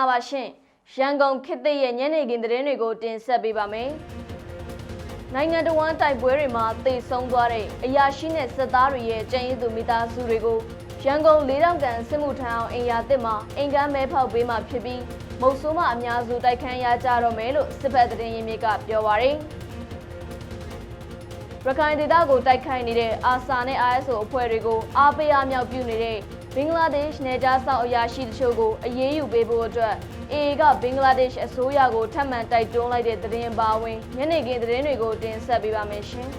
လာပါရှင်ရန်ကုန်ခေတ်သစ်ရဲ့ညနေခင်းသတင်းတွေကိုတင်ဆက်ပေးပါမယ်နိုင်ငံတော်ဝန်တိုက်ပွဲတွေမှာတေဆုံးသွားတဲ့အရာရှိနဲ့စစ်သားတွေရဲ့ကြံရည်သူမိသားစုတွေကိုရန်ကုန်၄တောင်ကန်စစ်မှုထမ်းအောင်အင်ယာတစ်မှာအင်ကမ်းမဲဖောက်ပေးမှဖြစ်ပြီးမုတ်ဆိုးမအများစုတိုက်ခန်းရကြတော့မယ်လို့စစ်ဖက်သတင်းရင်းမြစ်ကပြောပါရယ်ရခိုင်ဒေသကိုတိုက်ခိုက်နေတဲ့အာဆာနဲ့ ISO အဖွဲ့တွေကိုအားပေးအားမြောက်ပြုနေတဲ့ ဘင်္ဂလားဒေ့ရှ်နယ်ခြားစောင့်အရာရှိတချို့ကိုအရေးယူပေးဖို့အတွက် AA ကဘင်္ဂလားဒေ့ရှ်အစိုးရကိုထပ်မံတိုက်တွန်းလိုက်တဲ့သတင်းပါဝင်ညနေခင်းသတင်းတွေကိုတင်ဆက်ပေးပါမယ်ရှင်။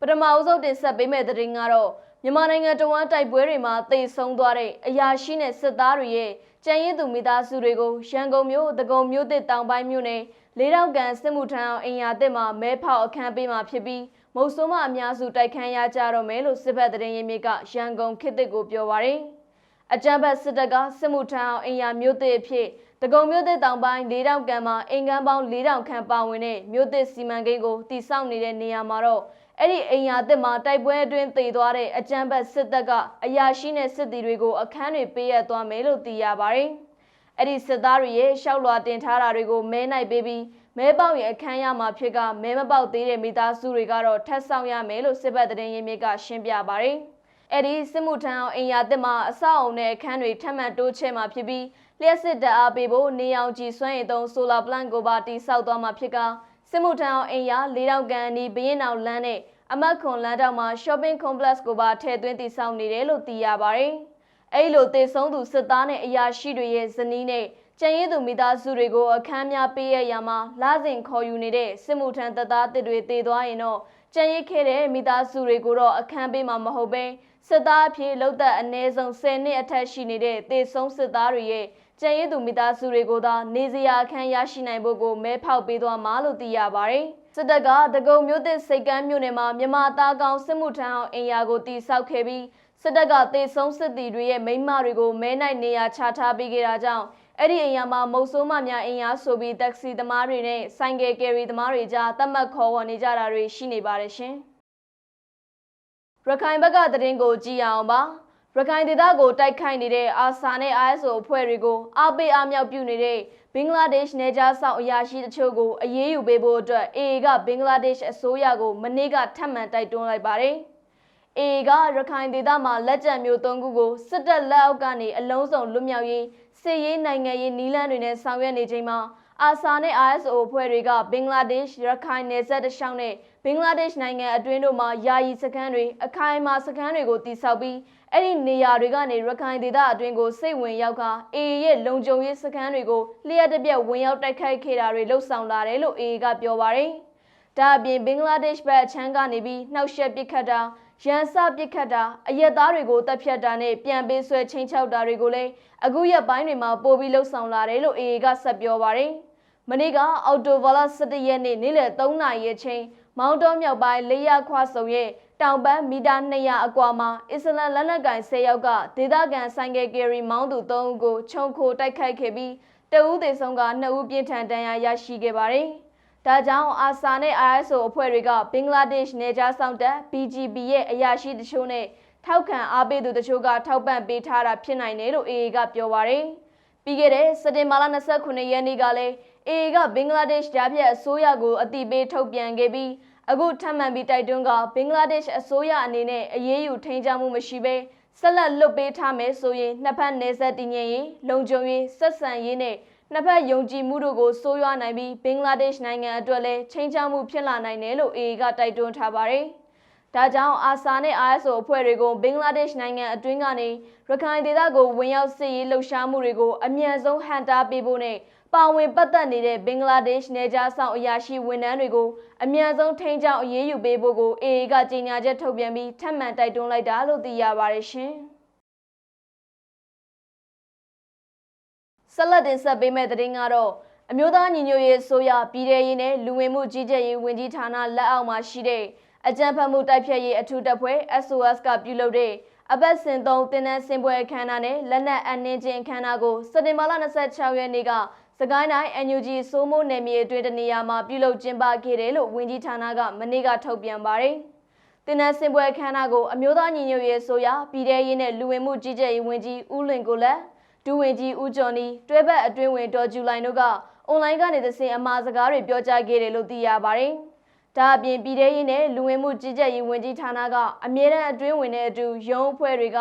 ပထမအဆုံးတင်ဆက်ပေးမယ့်သတင်းကတော့မြန်မာနိုင်ငံတဝန်းတိုက်ပွဲတွေမှာတေဆုံးသွားတဲ့အရာရှိနဲ့စစ်သားတွေရဲ့ကြံရည်သူမိသားစုတွေကိုရန်ကုန်မြို့တကုံမြို့တစ်တောင်ပိုင်းမြို့နယ်လေးတောင်ကန်စစ်မှုထမ်းအောင်အင်ယာတစ်မှာမဲဖောက်အခမ်းပေးမှာဖြစ်ပြီး မုတ်ဆိုးမအများစုတိုက်ခန်းရကြတော့မယ်လို့စစ်ဘက်သတင်းရင်းမြစ်ကရန်ကုန်ခေတ်သစ်ကိုပြောပါရယ်အကြံဘတ်စစ်တပ်ကစစ်မှုထမ်းအောင်အင်ယာမြို့တစ်အဖြစ်တကုံမြို့တစ်တောင်ပိုင်းလေးတောင်ကန်မှာအင်ကန်းပေါင်း၄တောင်ခန့်ပါဝင်တဲ့မြို့တစ်စီမံကိန်းကိုတည်ဆောက်နေတဲ့နေရာမှာတော့အဲ့ဒီအိမ်ယာတစ်မှာတိုက်ပွဲအတွင်းတည်သွားတဲ့အကြံဘတ်စစ်တပ်ကအရာရှိနဲ့စစ်သည်တွေကိုအခန်းတွေပေးရသွားမယ်လို့သိရပါတယ်။အဲ့ဒီစစ်သားတွေရဲ့ရှောက်လွှာတင်ထားတာတွေကိုမဲနိုင်ပေးပြီး မဲပေါက်ရဲ့အခန်းရမှာဖြစ်ကမဲမပေါက်သေးတဲ့မိသားစုတွေကတော့ထပ်ဆောင်ရမယ်လို့စစ်ဘက်သတင်းရင်းမြစ်ကရှင်းပြပါတယ်။အဲ့ဒီစစ်မှုထမ်းအောင်အိမ်ယာတစ်မှာအဆောက်အုံနဲ့အခန်းတွေထပ်မံတိုးချဲ့မှာဖြစ်ပြီးလျှက်စစ်တပ်အားပေးဖို့နေအောင်ကြည်စွမ်းရည်သုံးဆိုလာပလန့်ကိုပါတိစောက်သွားမှာဖြစ်ကစစ်မှုထမ်းအောင်အိမ်ယာ၄တောင်ကန်အနီးဘရင်အောင်လမ်းနဲ့အမတ်ခွန်လမ်းတောင်မှာ shopping complex ကိုပါထည့်သွင်းတည်ဆောက်နေတယ်လို့သိရပါတယ်။အဲ့လိုတည်ဆုံးသူစစ်သားနဲ့အရာရှိတွေရဲ့ဇနီးနဲ့ ကျန်ရည်သူမိသားစုတွေကိုအခမ်းများပေးရရမှာလာစဉ်ခေါ်ယူနေတဲ့စစ်မှုထမ်းတပ်သားတစ်တွေတည်သွားရင်တော့ကျန်ရည်ခဲ့တဲ့မိသားစုတွေကိုတော့အခမ်းပေးမှာမဟုတ်ဘဲစစ်သားအဖြစ်လောက်သက်အနည်းဆုံး10နှစ်အထက်ရှိနေတဲ့တည်ဆုံးစစ်သားတွေရဲ့ကျန်ရည်သူမိသားစုတွေကိုသာနေစရာအခမ်းရရှိနိုင်ဖို့ကိုမဲဖောက်ပေးသွားမှာလို့သိရပါတယ်။စစ်တပ်ကတကုံမြို့သစ်စိတ်ကမ်းမြို့နယ်မှာမြန်မာသားကောင်စစ်မှုထမ်းအောင်အင်ယာကိုတိစောက်ခဲ့ပြီးစစ်တပ်ကတေဆုံးစစ်တီတွေရဲ့မိန်းမတွေကိုမဲနိုင်နေရာချထားပေးခဲ့တာကြောင့် အဲ့ဒီအင်ယာမှာမုတ်ဆိုးမများအင်ယာဆိုပြီးတက္ကစီသမားတွေနဲ့ဆိုင်ကယ်ကယ်ရီသမားတွေကြားတတ်မှတ်ခေါ်ဝေါ်နေကြတာတွေရှိနေပါတယ်ရှင်။ရခိုင်ဘက်ကသတင်းကိုကြည့်အောင်ပါ။ရခိုင်ဒေသကိုတိုက်ခိုက်နေတဲ့အာဆာနဲ့ ISO အဖွဲ့တွေကိုအားပေးအားမြောက်ပြုနေတဲ့ဘင်္ဂလားဒေ့ရှ်နယ်ခြားဆောင်အရာရှိတချို့ကိုအရေးယူပေးဖို့အတွက် AA ကဘင်္ဂလားဒေ့ရှ်အစိုးရကိုမနေ့ကထပ်မံတိုက်တွန်းလိုက်ပါတယ်။ AA ကရခိုင်ဒေသမှာလက်ကျန်မျိုး၃ခုကိုစစ်တပ်လက်အောက်ကနေအလုံးစုံလွတ်မြောက်ရေးစစ်ရေးနိုင်ငံရေးနီးလန်းတွေနဲ့ဆောင်ရွက်နေချိန်မှာအာဆာနဲ့ ISO အဖွဲ့တွေကဘင်္ဂလားဒေ့ရှ်ရခိုင်နယ်စပ်တလျှောက်နဲ့ဘင်္ဂလားဒေ့ရှ်နိုင်ငံအတွင်းတို့မှာယာယီစခန်းတွေအခိုင်အမာစခန်းတွေကိုတည်ဆောက်ပြီးအဲ့ဒီနေရာတွေကနေရခိုင်ဒေသအတွင်းကိုစိတ်ဝင်ရောက်က AA ရဲ့လုံခြုံရေးစခန်းတွေကိုလျှက်တပြက်ဝင်ရောက်တိုက်ခိုက်ခဲ့တာတွေလှုပ်ဆောင်လာတယ်လို့ AA ကပြောပါတယ်။ဒါအပြင်ဘင်္ဂလားဒေ့ရှ်ဘက်အချမ်းကနေပြီးနှောက်ယှက်ပစ်ခတ်တာ ရန်စပစ်ခတ်တာအရက်သားတွေကိုတပ်ဖြတ်တာနဲ့ပြန်ပေးဆွဲချင်းချောက်တာတွေကိုလည်းအခုရက်ပိုင်းတွေမှာပိုပြီးလှုပ်ဆောင်လာတယ်လို့ AA ကဆက်ပြောပါတယ်။မနေ့ကအော်တိုဗလာ17ရက်နေ့နေ့လယ်3နာရီအချိန်မောင်တော်မြောက်ပိုင်းလေးရခွဆုံရဲ့တောင်ပန်းမီတာ200အကွာမှာအစ္စလမ်လက်နက်ကိုင်10ယောက်ကဒေသခံဆိုင်ကယ်ကယ်ရီမောင်းသူ3ဦးကိုခြုံခိုတိုက်ခိုက်ခဲ့ပြီးတဦးသေဆုံးက2ဦးပြင်းထန်ဒဏ်ရာရရှိခဲ့ပါတယ်။ ဒါကြောင့်အာဆာနဲ့ ISO အဖွဲ့တွေကဘင်္ဂလားဒေ့ရှ်နယ်ခြားစောင့်တပ် BGB ရဲ့အရာရှိတချို့နဲ့ထောက်ခံအားပေးသူတချို့ကထောက်ပံ့ပေးထားတာဖြစ်နိုင်တယ်လို့ AA ကပြောပါရယ်။ပြီးခဲ့တဲ့စက်တင်ဘာလ29ရက်နေ့ကလည်း AA ကဘင်္ဂလားဒေ့ရှ်ကြားဖြတ်အစိုးရကိုအတိပေးထုတ်ပြန်ခဲ့ပြီးအခုထပ်မံပြီးတိုက်တွန်းကဘင်္ဂလားဒေ့ရှ်အစိုးရအနေနဲ့အရေးယူထိန်းချောင်းမှုမရှိဘဲဆက်လက်လွတ်ပေးထားမယ်ဆိုရင်နှစ်ဖက်နယ်စပ်တည်ငြိမ်ရေးလုံခြုံရေးဆက်ဆံရေးနဲ့ နှစ်ဖက်ယုံကြည်မှုတို့ကိုစိုးရွားနိုင်ပြီးဘင်္ဂလားဒေ့ရှ်နိုင်ငံအတွက်လည်းချိန်ချောင်းမှုဖြစ်လာနိုင်တယ်လို့ AA ကတိုက်တွန်းထားပါတယ်။ဒါကြောင့်အာဆာနဲ့ ISO အဖွဲ့တွေကိုဘင်္ဂလားဒေ့ရှ်နိုင်ငံအတွင်းကနေရခိုင်ဒေသကိုဝင်ရောက်စစ်ရေးလှုပ်ရှားမှုတွေကိုအမြန်ဆုံးဟန်တာပေးဖို့နဲ့ပါဝင်ပတ်သက်နေတဲ့ဘင်္ဂလားဒေ့ရှ်နယ်ခြားဆောင်အရာရှိဝန်ထမ်းတွေကိုအမြန်ဆုံးထိန်းချောင်းအရေးယူပေးဖို့ကို AA ကကြေညာချက်ထုတ်ပြန်ပြီးထပ်မံတိုက်တွန်းလိုက်တာလို့သိရပါတယ်ရှင်။ ဆက်လက်တင်ဆက်ပေးမယ့်သတင်းကတော့အမျိုးသားညီညွတ်ရေးဆိုရပြည်ထရေးနဲ့လူဝင်မှုကြီးကြပ်ရေးဝန်ကြီးဌာနလက်အောက်မှာရှိတဲ့အကြံဖတ်မှုတိုက်ဖြတ်ရေးအထူးတပ်ဖွဲ့ SOS ကပြုလုပ်တဲ့အပတ်စဉ်သုံးတင်နန်းစင်ပွဲအခမ်းအနားနဲ့လက်နက်အနှင်းချင်းအခမ်းအနားကိုစက်တင်ဘာလ26ရက်နေ့ကစကိုင်းတိုင်း NUG စိုးမိုးနယ်မြေအတွင်းတနေရာမှာပြုလုပ်ကျင်းပခဲ့တယ်လို့ဝန်ကြီးဌာနကမနေ့ကထုတ်ပြန်ပါတယ်။တတင်နန်းစင်ပွဲအခမ်းအနားကိုအမျိုးသားညီညွတ်ရေးအစိုးရပြည်ထရေးနဲ့လူဝင်မှုကြီးကြပ်ရေးဝန်ကြီးဦးလွင်ကိုလက် ဒူဝင်ကြီးဦးကျော်နီတွဲဘက်အတွင်းဝင်ဒေါ်ကျူလိုင်တို့ကအွန်လိုင်းကနေသစင်အမှာစကားတွေပြောကြားခဲ့တယ်လို့သိရပါတယ်။ဒါအပြင်ပြည်ထရေးနဲ့လူဝင်မှုကြီးကြပ်ရေးဝန်ကြီးဌာနကအမြဲတမ်းအတွင်းဝင်တဲ့အတူရုံးအဖွဲ့တွေက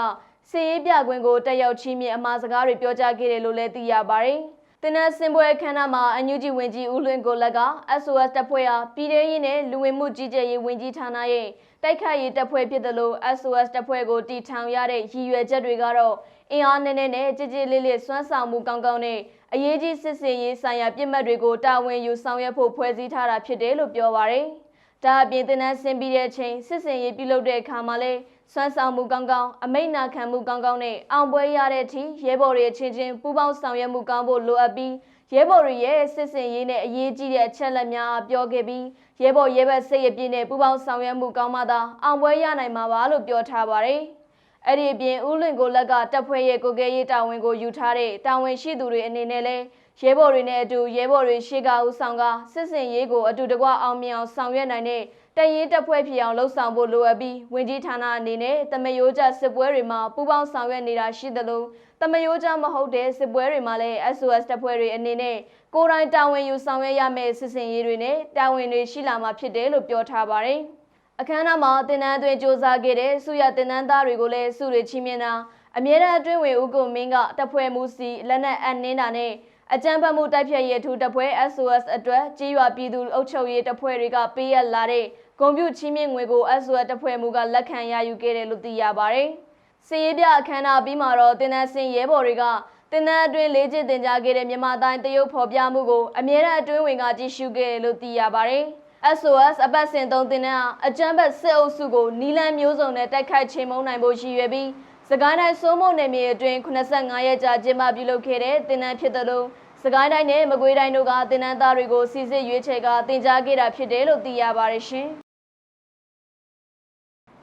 စီရေးပြကွင်းကိုတက်ရောက်ချီးမြှင့်အမှာစကားတွေပြောကြားခဲ့တယ်လို့လည်းသိရပါတယ်။ တင်နန်းစင်ပွဲအခမ်းအနားမှာအန်ယူဂျီဝင်ကြီးဦးလွင်ကိုလက်က SOS တပ်ဖွဲ့အားပြည်ထရေးနဲ့လူဝင်မှုကြီးကြပ်ရေးဝန်ကြီးဌာနရဲ့တိုက်ခိုက်ရေးတပ်ဖွဲ့ဖြစ်တယ်လို့ SOS တပ်ဖွဲ့ကိုတီထောင်ရတဲ့ရည်ရွယ်ချက်တွေကတော့အင်အားနည်းနည်းနဲ့ကြည်ကြည်လေးလေးစွမ်းဆောင်မှုကောင်းကောင်းနဲ့အရေးကြီးစစ်စင်ရေးဆိုင်ရာပြစ်မှတ်တွေကိုတာဝန်ယူဆောင်ရွက်ဖို့ဖွဲ့စည်းထားတာဖြစ်တယ်လို့ပြောပါရယ်။ဒါအပြင်တင်နန်းဆင်းပြီးတဲ့အချိန်စစ်စင်ရေးပြုလုပ်တဲ့အခါမှာလဲ စွမ်းဆောင်မှုကောင်းကောင်းအမိတ်နာခံမှုကောင်းကောင်းနဲ့အောင်ပွဲရတဲ့အထိရဲဘော်တွေအချင်းချင်းပူးပေါင်းဆောင်ရွက်မှုကောင်းဖို့လိုအပ်ပြီးရဲဘော်တွေရဲ့စစ်စင်ရေးနဲ့အရေးကြီးတဲ့အချက်လက်များပြောခဲ့ပြီးရဲဘော်ရဲဘက်စိတ်ရပြည့်နဲ့ပူးပေါင်းဆောင်ရွက်မှုကောင်းမှသာအောင်ပွဲရနိုင်မှာပါလို့ပြောထားပါတယ်။အဲ့ဒီအပြင်ဦးလွင်ကိုလက်ကတပ်ဖွဲ့ရဲ့ကိုကဲရေးတာဝန်ကိုယူထားတဲ့တာဝန်ရှိသူတွေအနေနဲ့လည်း ရဲဘော်တွေနဲ့အတူရဲဘော်တွေရှေ့ကဦးဆောင်ကစစ်စင်ရေးကိုအတူတကွအောင်မြင်အောင်ဆောင်ရွက်နိုင်တဲ့တရင်တပ်ဖွဲ့ဖြစ်အောင်လှုပ်ဆောင်ဖို့လိုအပ်ပြီးဝင်ကြီးဌာနအနေနဲ့တမယိုးကျစစ်ပွဲတွေမှာပူးပေါင်းဆောင်ရွက်နေတာရှိသလိုတမယိုးကျမဟုတ်တဲ့စစ်ပွဲတွေမှာလည်း SOS တပ်ဖွဲ့တွေအနေနဲ့ကိုယ်တိုင်တာဝန်ယူဆောင်ရွက်ရမယ့်စစ်စင်ရေးတွေနဲ့တာဝန်တွေရှိလာမှာဖြစ်တယ်လို့ပြောထားပါတယ်။အခမ်းအနားမှာတင်နန်းအတွင်းစ조사ခဲ့တဲ့စုရတင်နန်းသားတွေကိုလည်းစုတွေချီးမြှင့်တာအမြဲတမ်းအတွင်းဝင်ဦးကိုမင်းကတပ်ဖွဲ့မှုစီလက်နက်အနှင်းတာနဲ့ အကြမ်းဖက်မှုတိုက်ဖျက်ရေးအထူးတပ်ဖွဲ့ SOS အတွက်ကြီးရွာပြည်သူအုပ်ချုပ်ရေးတပ်ဖွဲ့တွေကပေးရလာတဲ့ဂုံပြူချီးမြှင့်ငွေကို SOS တပ်ဖွဲ့မှုကလက်ခံရယူခဲ့တယ်လို့သိရပါတယ်။စီရေးပြအခမ်းအနားပြီးမှာတော့တင်နန်းစင်ရဲဘော်တွေကတင်နန်းအတွင်းလေးကျစ်တင်ကြခဲ့တဲ့မြန်မာတိုင်းတရုတ်ဖော်ပြမှုကိုအမြဲတမ်းအတွင်းဝင်ကကြည့်ရှုခဲ့တယ်လို့သိရပါတယ်။ SOS အပတ်စဉ်သုံးတင်တဲ့အကြမ်းဖက်စစ်အုပ်စုကိုနီလန်မျိုးစုံနဲ့တိုက်ခိုက်ချိန်မုံနိုင်ဖို့ရည်ရွယ်ပြီး စကိုင်းတိုင်းစိုးမုံနယ်မြေအတွင်း85ရက်ကြာကျင်းပပြုလုပ်ခဲ့တဲ့တင်နန်းဖြစ်တယ်လို့စကိုင်းတိုင်းနဲ့မကွေးတိုင်းတို့ကတင်နန်းသားတွေကိုစီစစ်ရွေးချယ်ကတင် जा ခဲ့တာဖြစ်တယ်လို့သိရပါတယ်ရှင်။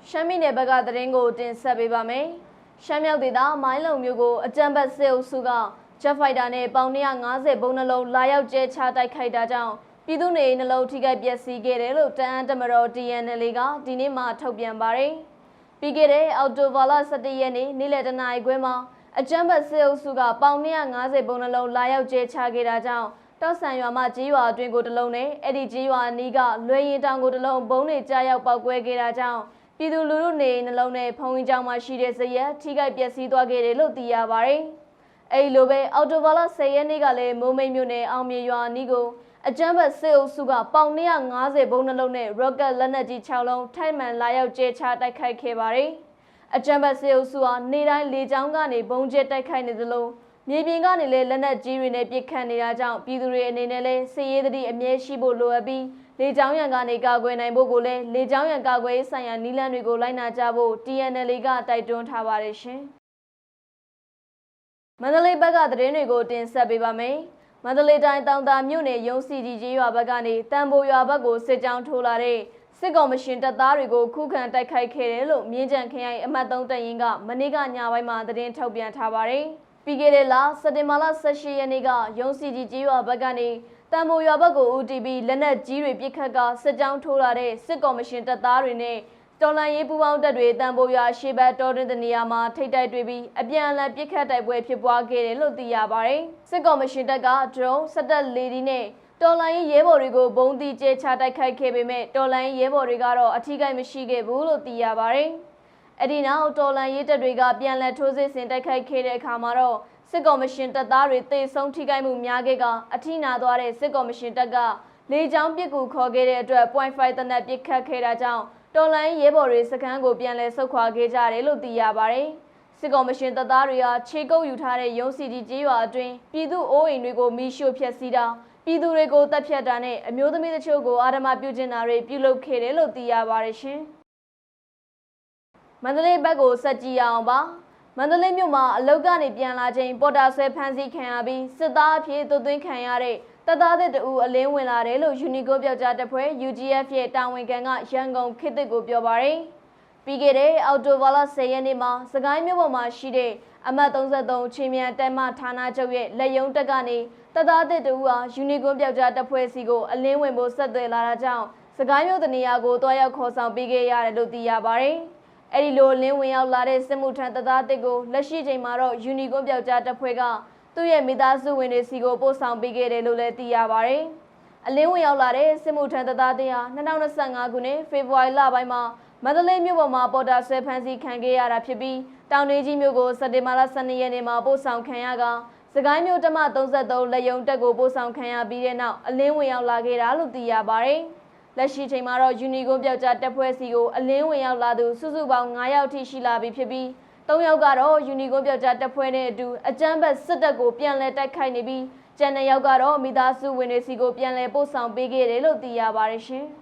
ရှမ်းပြည်နယ်ဘက်ကသတင်းကိုတင်ဆက်ပေးပါမယ်။ရှမ်းမြောက်ဒေသမိုင်းလုံမျိုးကိုအကြံပတ်စစ်အုပ်စုကဂျက်ဖိုက်တာနဲ့ပေါင်150ဘုံနှလုံးလာရောက်ကျဲချတိုက်ခိုက်တာကြောင့်ပြည်သူနေနှလုံးထိခိုက်ပျက်စီးခဲ့တယ်လို့တအန်းတမတော် TNL ကဒီနေ့မှထုတ်ပြန်ပါတယ်။ ပြီးခဲ့တဲ့အော်တိုဘာလ17ရက်နေ့နေ့လယ်တနာရီခွဲမှာအကြမ်းဖက်စစ်အုပ်စုကပေါင်150ဘုံနှလုံးလာရောက်ကျဲချခဲ့တာကြောင့်တောက်ဆန်ရွာမှကြီးရွာအတွင်းကိုတလုံးနဲ့အဲ့ဒီကြီးရွာအနီးကလွယ်ရင်တောင်ကိုတလုံးဘုံတွေကြားရောက်ပောက်ကွဲခဲ့တာကြောင့်ပြည်သူလူထုနေနှလုံးနဲ့ဖုံးဝင်းကြောင်မှာရှိတဲ့ဇရက်ထိခိုက်ပျက်စီးသွားခဲ့တယ်လို့သိရပါတယ်။အဲဒီလိုပဲအော်တိုဘာလ10ရက်နေ့ကလည်းမိုးမိတ်မြို့နယ်အောင်မြေရွာအနီးကို အကြမ်းဖက်စစ်အုပ်စုကပေါင်150ဘုံနှလုံးနဲ့ rocket လက်နက်ကြီး6လုံးထိုက်မှန်လာရောက်ကျဲချတိုက်ခိုက်ခဲ့ပါတယ်။အကြမ်းဖက်စစ်အုပ်စုဟာနေတိုင်းလေကြောင်းကနေဘုံကျဲတိုက်ခိုက်နေသလိုမြေပြင်ကနေလည်းလက်နက်ကြီးတွေနဲ့ပစ်ခတ်နေတာကြောင့်ပြည်သူတွေအနေနဲ့လည်းစစ်ရေးသတိအမြဲရှိဖို့လိုအပ်ပြီးလေကြောင်းရန်ကနေကာကွယ်နိုင်ဖို့ကိုလည်းလေကြောင်းရန်ကာကွယ်ရေးဆိုင်ရာနည်းလမ်းတွေကိုလိုက်နာကြဖို့ TNL ကတိုက်တွန်းထားပါတယ်ရှင်။မန္တလေးဘက်ကသတင်းတွေကိုတင်ဆက်ပေးပါမယ်။ မန္တလေးတိုင်းတောင်တာမြို့နယ်ရုံးစီကြီးကြီးရွာဘက်ကနေတန်ဖိုရွာဘက်ကိုစစ်ကြောင်းထိုးလာတဲ့စစ်ကောင်မရှင်တပ်သားတွေကိုခုခံတိုက်ခိုက်ခဲ့တယ်လို့မြင်းကြံခရိုင်အမှတ်3တပ်ရင်းကမနေ့ကညပိုင်းမှာသတင်းထုတ်ပြန်ထားပါတယ်။ပြီးခဲ့တဲ့လစက်တင်ဘာလ18ရက်နေ့ကရုံးစီကြီးကြီးရွာဘက်ကနေတံမိုရွာဘက်ကို UTB လက်နက်ကြီးတွေပြစ်ခတ်ကစစ်ကြောင်းထိုးလာတဲ့စစ်ကော်မရှင်တပ်သားတွေနဲ့ တော်လန်ရေးပူးပေါင်းတပ်တွေတံပိုရွာရှေ့ဘက်တော်တဲ့နေရာမှာထိတ်တိုက်တွေ့ပြီးအပြန်အလှန်ပြစ်ခတ်တိုက်ပွဲဖြစ်ပွားခဲ့တယ်လို့သိရပါတယ်။စစ်ကော်မရှင်တပ်ကဒရုန်းစက်တက်လေဒီနဲ့တော်လိုင်းရဲဘော်တွေကိုဘုံတီကျဲချတိုက်ခိုက်ခဲ့ပေမဲ့တော်လိုင်းရဲဘော်တွေကတော့အထီးကိတ်မရှိခဲ့ဘူးလို့သိရပါတယ်။အဲ့ဒီနောက်တော်လိုင်းရဲတပ်တွေကပြန်လည်ထိုးစစ်ဆင်တိုက်ခိုက်ခဲ့တဲ့အခါမှာတော့စစ်ကော်မရှင်တပ်သားတွေတေဆုံးထိခိုက်မှုများခဲ့ကအထိနာသွားတဲ့စစ်ကော်မရှင်တပ်ကလေကြောင်းပစ်ကူခေါ်ခဲ့တဲ့အတွက် .5 တနက်ပစ်ခတ်ခဲ့တာကြောင့် တော်လိုင်းရဲဘော်တွေစခန်းကိုပြန်လည်ဆုတ်ခွာခဲ့ကြတယ်လို့သိရပါတယ်။စစ်ကော်မရှင်တပ်သားတွေဟာခြေကုပ်ယူထားတဲ့ရုံးစီတီကျေးရွာအတွင်းပြည်သူအိုးအိမ်တွေကိုမိရှို့ဖျက်ဆီးတာပြည်သူတွေကိုတပ်ဖြတ်တာနဲ့အမျိုးသမီးတချို့ကိုအာဓမပြုကျင့်တာတွေပြုလုပ်ခဲ့တယ်လို့သိရပါတယ်ရှင်။မန္တလေးဘက်ကိုဆက်ကြည့်အောင်ပါ။မန္တလေးမြို့မှာအလုတ်ကနေပြန်လာချိန်ပေါ်တာဆွဲဖမ်းဆီးခံရပြီးစစ်သားအဖြစ်သွသွင်းခံရတဲ့ တပ်သားတဲ့တူအလင်းဝင်လာတယ်လို့ယူနီကိုပြောက်ကြားတပ်ဖွဲ့ UGF ရဲ့တာဝန်ခံကရန်ကုန်ခေတ်သစ်ကိုပြောပါရယ်ပြီးခဲ့တဲ့အော်တိုဘာလ10ရက်နေ့မှာစကိုင်းမြို့ပေါ်မှာရှိတဲ့အမှတ်33ချင်းမြန်တဲမဌာနချုပ်ရဲ့လက်ယုံတက်ကနေတပ်သားတဲ့တူဟာယူနီကိုပြောက်ကြားတပ်ဖွဲ့စီကိုအလင်းဝင်ဖို့ဆက်သွယ်လာတာကြောင့်စကိုင်းမြို့တနေရာကိုတွားရောက်ခေါ်ဆောင်ပေးခဲ့ရတယ်လို့သိရပါတယ်။အဲဒီလိုလင်းဝင်ရောက်လာတဲ့စစ်မှုထမ်းတပ်သားတစ်ကိုလက်ရှိချိန်မှာတော့ယူနီကွန်ပြောက်ကြားတပ်ဖွဲ့က သူ့ရဲ့မိသားစုဝင်တွေစီကိုပို့ဆောင်ပေးခဲ့တယ်လို့လည်းသိရပါတယ်။အလင်းဝင်ရောက်လာတဲ့စစ်မှုထမ်းတပ်သားတွေဟာ2025ခုနှစ်ဖေဖော်ဝါရီလပိုင်းမှာမန္တလေးမြို့ပေါ်မှာပေါ်တာဆွဲဖမ်းဆီးခံခဲ့ရတာဖြစ်ပြီးတောင်နေကြီးမြို့ကိုစက်တင်ဘာလ12ရက်နေ့မှာပို့ဆောင်ခံရကစကိုင်းမြို့တမ33လက်ယုံတက်ကိုပို့ဆောင်ခံရပြီးတဲ့နောက်အလင်းဝင်ရောက်လာခဲ့တာလို့သိရပါတယ်။လက်ရှိချိန်မှာတော့ယူနီကိုပြောက်ကြားတပ်ဖွဲ့စီကိုအလင်းဝင်ရောက်လာသူစုစုပေါင်း9ယောက်ထိရှိလာပြီဖြစ်ပြီး ၃ယောက်ကတော့ယူနီကိုပြောက်ကြားတပ်ဖွဲ့နဲ့အတူအကြမ်းဖက်စစ်တပ်ကိုပြန်လည်တိုက်ခိုက်နေပြီးကျန်တဲ့ယောက်ကတော့မိသားစုဝင်တွေစီကိုပြန်လည်ပို့ဆောင်ပေးခဲ့တယ်လို့သိရပါတယ်ရှင်။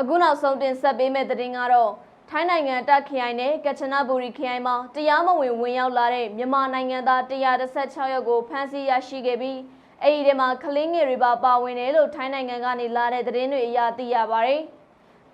အခုနောက်ဆုံးတင်ဆက်ပေးမယ့်သတင်းကတော့ထိုင်းနိုင်ငံတပ်ခရိုင်နဲ့ကချနဘူရီခရိုင်မှာတရားမဝင်ဝင်ရောက်လာတဲ့မြန်မာနိုင်ငံသား116ယောက်ကိုဖမ်းဆီးရရှိခဲ့ပြီးအဲဒီထဲမှာကလင်းငယ်တွေပါပါဝင်တယ်လို့ထိုင်းနိုင်ငံကနေလာတဲ့သတင်းတွေအရသိရပါတယ်။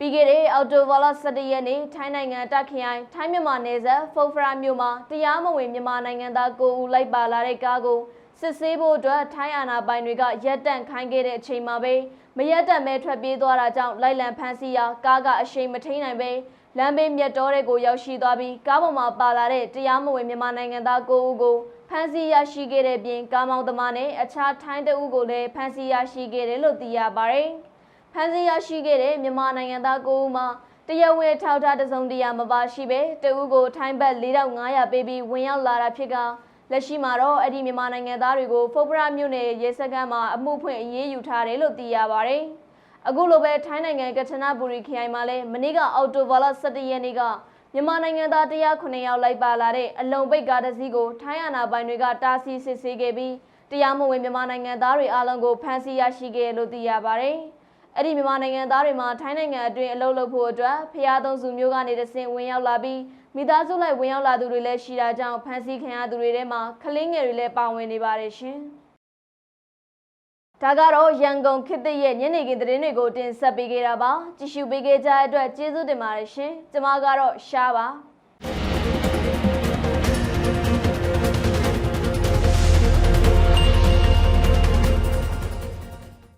ပြီးခဲ့တဲ့အော်တိုဘာလ17ရက်နေ့ထိုင်းနိုင်ငံတပ်ခရိုင်ထိုင်းမြန်မာနယ်စပ်ဖုတ်ဖရာမြို့မှာတရားမဝင်မြန်မာနိုင်ငံသား9ဦးလိုက်ပါလာတဲ့ကားကိုစစ်ဆေးဖို့အတွက်ထိုင်းအာဏာပိုင်တွေကရက်တန့်ခိုင်းခဲ့တဲ့အချိန်မှာပဲမရက်တန့်မဲထွက်ပြေးသွားတာကြောင့်လိုက်လံဖမ်းဆီးရာကားကအရှိန်မထိန်နိုင်ပဲလမ်းဘေးမြတ်တော်တဲ့ကိုရောက်ရှိသွားပြီးကားပေါ်မှာပါလာတဲ့တရားမဝင်မြန်မာနိုင်ငံသား9ဦးကိုဖမ်းဆီးရရှိခဲ့တဲ့ပြင်ကားမောင်းသမားနဲ့အခြားထိုင်းတအုပ်ကိုလည်းဖမ်းဆီးရရှိခဲ့တယ်လို့သိရပါတယ်။ ဖမ်းဆီးရရှိခဲ့တဲ့မြန်မာနိုင်ငံသား9ဦးမှာတရားဝင်ထောက်ထားတစုံတရာမပါရှိပဲတဦးကိုထိုင်းဘတ်4500ပေးပြီးဝင်ရောက်လာတာဖြစ်ကလက်ရှိမှာတော့အဲ့ဒီမြန်မာနိုင်ငံသားတွေကိုဖုတ်ပရမြို့နယ်ရဲစခန်းမှာအမှုဖွင့်အရေးယူထားတယ်လို့သိရပါတယ်။အခုလိုပဲထိုင်းနိုင်ငံကချနဘူရီခရိုင်မှာလည်းမနေ့ကအော်တိုဘာလ17ရက်နေ့ကမြန်မာနိုင်ငံသား109ယောက်လိုက်ပါလာတဲ့အလုံပိတ်ကားတစ်စီးကိုထိုင်းအာဏာပိုင်တွေကတားဆီးစစ်ဆေးခဲ့ပြီးတရားမဝင်မြန်မာနိုင်ငံသားတွေအားလုံးကိုဖမ်းဆီးရရှိခဲ့လို့သိရပါတယ်။ အဲ့ဒီမြန်မာနိုင်ငံသားတွေမှာထိုင်းနိုင်ငံအတွင်းအလုပ်လုပ်ဖို့အတွက်ဖျားသုံးစုမျိုးကနေတဆင့်ဝင်ရောက်လာပြီးမိသားစုလိုက်ဝင်ရောက်လာသူတွေလည်းရှိတာကြောင့်ဖမ်းဆီးခံရသူတွေထဲမှာကလင်းငယ်တွေလည်းပါဝင်နေပါတယ်ရှင်။ဒါကတော့ရန်ကုန်ခေတ်သစ်ရဲ့ညနေခင်းသတင်းတွေကိုတင်ဆက်ပေးခဲ့တာပါ။ကြည့်ရှုပေးခဲ့ကြတဲ့အတွက်ကျေးဇူးတင်ပါတယ်ရှင်။ကျွန်မကတော့ရှားပါ။